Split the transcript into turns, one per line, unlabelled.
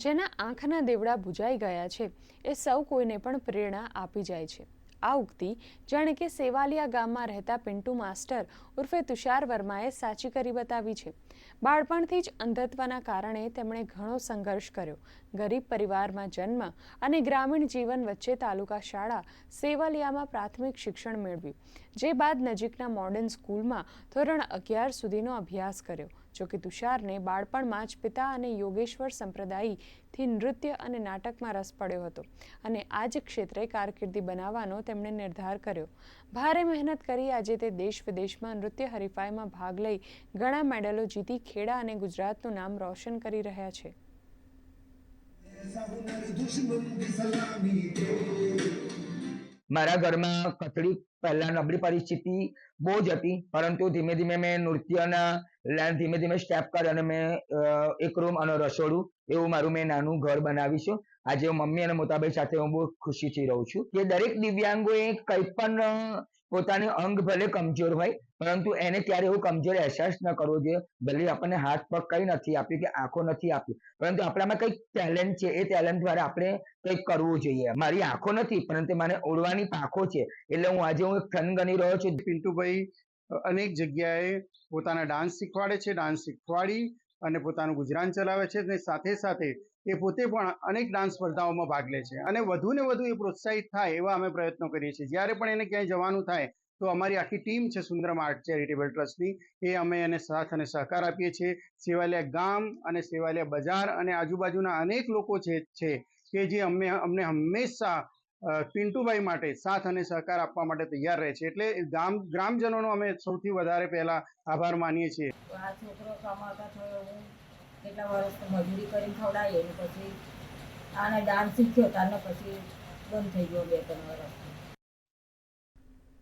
જેના આંખના દેવડા બુજાઈ ગયા છે. એ સૌ કોઈને પણ પ્રેરણા આપી જાય છે. આ ઉક્તિ જાણે કે સેવાલિયા ગામમાં રહેતા પિન્ટુ માસ્ટર ઉર્ફે તુષાર વર્માએ સાચી કરી બતાવી છે. બાળપણથી જ અંધત્વના કારણે તેમણે ઘણો સંઘર્ષ કર્યો. ગરીબ પરિવારમાં જન્મ અને ગ્રામીણ જીવન વચ્ચે તાલુકા શાળા સેવાલિયામાં પ્રાથમિક શિક્ષણ મેળવ્યું. જે બાદ નજીકના મોડર્ન સ્કૂલમાં ધોરણ અગિયાર સુધીનો અભ્યાસ કર્યો. જોકે તુષારને બાળપણમાં જ પિતા અને યોગેશ્વર સંપ્રદાયથી નૃત્ય અને નાટકમાં રસ પડ્યો હતો અને આ જ ક્ષેત્રે કારકિર્દી બનાવવાનો તેમણે નિર્ધાર કર્યો. ભારે મહેનત કરી આજે તે દેશ વિદેશમાં નૃત્ય હરીફાઈમાં ભાગ લઈ ઘણા મેડલો જીતી ખેડા અને ગુજરાતનું નામ રોશન કરી રહ્યા છે.
મારા ઘરમાં કથળી પહેલા નબળી પરિસ્થિતિ બહુ જ હતી, પરંતુ ધીમે ધીમે મેં નૃત્યના લાઈન ધીમે ધીમે સ્ટેપ કરી અને મેં એક રૂમ અને રસોડું એવું મારું મેં નાનું ઘર બનાવીશું આજે હું મમ્મી અને મોટાભાઈ સાથે હું બહુ ખુશીથી રહું છું કે દરેક દિવ્યાંગોએ કંઈ પણ પોતાની અંગ ભલે કમજોર હોય, પરંતુ એને ક્યારે એવું કમજોર અહેસાસ ન કરવો જોઈએ. ભલે આપણને હાથ પગ કઈ નથી આપ્યું કે આંખો નથી આપી પરંતુ આપણામાં કંઈક ટેલેન્ટ છે, એ ટેલેન્ટ દ્વારા આપણે કંઈક કરવું જોઈએ. મારી આંખો નથી, પરંતુ મને ઓળવાની પાંખો છે. એટલે હું આજે હું એક થન ગણી રહ્યો છું.
પિન્ટુભાઈ અનેક જગ્યાએ પોતાના ડાન્સ શીખવાડે છે. ડાન્સ શીખવાડી અને પોતાનું ગુજરાન ચલાવે છે અને સાથે સાથે એ પોતે પણ અનેક ડાન્સ સ્પર્ધાઓમાં ભાગ લે છે. અને વધુ ને વધુ એ પ્રોત્સાહિત થાય એવા અમે પ્રયત્નો કરીએ છીએ. જ્યારે પણ એને ક્યાંય જવાનું થાય તો અમારી આખી ટીમ છે સુંદરમ આર્ટ ચેરિટેબલ ટ્રસ્ટની. એ અમે એને સાથ અને સહકાર આપીએ છીએ. સેવાલિયા ગામ અને સેવાલિયા બજાર અને આજુબાજુના અનેક લોકો છે છે કે જે અમને અમને હંમેશા પિન્ટુભાઈ માટે સાથ અને સહકાર આપવા માટે તૈયાર રહે છે. એટલે ગામ, ગ્રામજનોનો અમે સૌથી વધારે પહેલા આભાર માનીએ છીએ.
આ છોકરો કમાતા થયો હું કેટલા વર્ષ મજૂરી કરી ખવડાવી પછી આને ડાન્સ શીખ્યો. તાને પછી બંધ થઈ ગયો બે, ત્રણ વર્ષ.